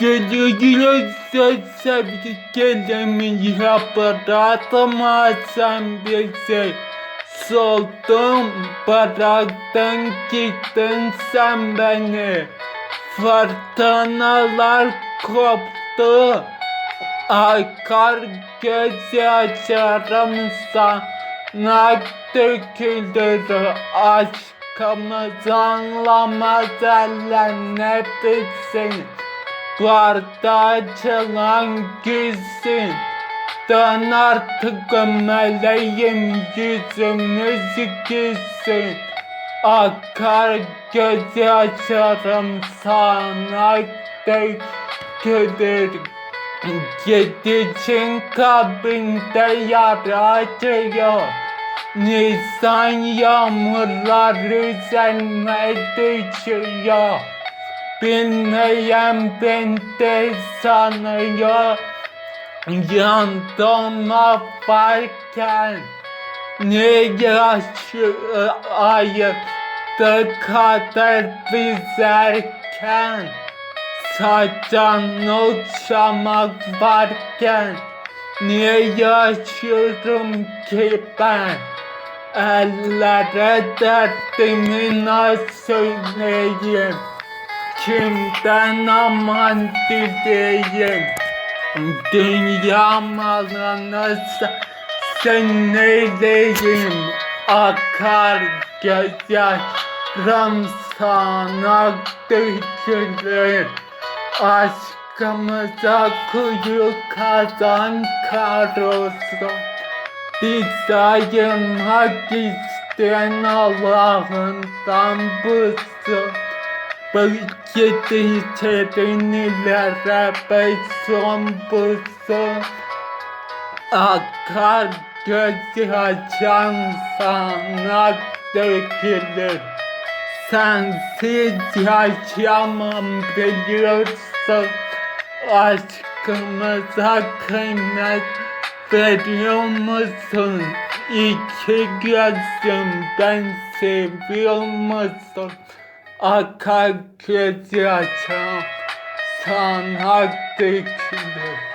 Gönüllü sevgi kendimi bırakmazsan bizi Soldum bıraktın gittin sen beni. Fırtınalar koptu. Akar gözyaşlarım sana. Döküldü Aşkımız anlamaz eller ne bitsin Barda açılan gülsün. Dön artık meleğim yüzümüz gülsün. Akar gözyaşlarım sana dökülür. Gidişin kabinde yara acıyor Nisan yağmurlar üzerime düşüyor Bilmeyen ben de sanıyor. Yandım varken Ne yaşayıp kadar bizerken? Saçan uçamak varken Niye yaşıyorum ki ben? Ellere derdimi nasıl söyleyeyim Kimden aman dileyim Dünya malını sen neyleyim? Akar gözyaşlarım sana dökülür Aşkımıza kuyu kazan karosu Biz ayırmak isteyen Allah'ından busun Belki içerinlere beson busun Akar gözyaşan sana dökülür Sensiz yaşamam biliyorsun Aşkımıza kıymet veriyor musun? İki gözüm ben seviyor musun? Akar gözyaşım sana dökülür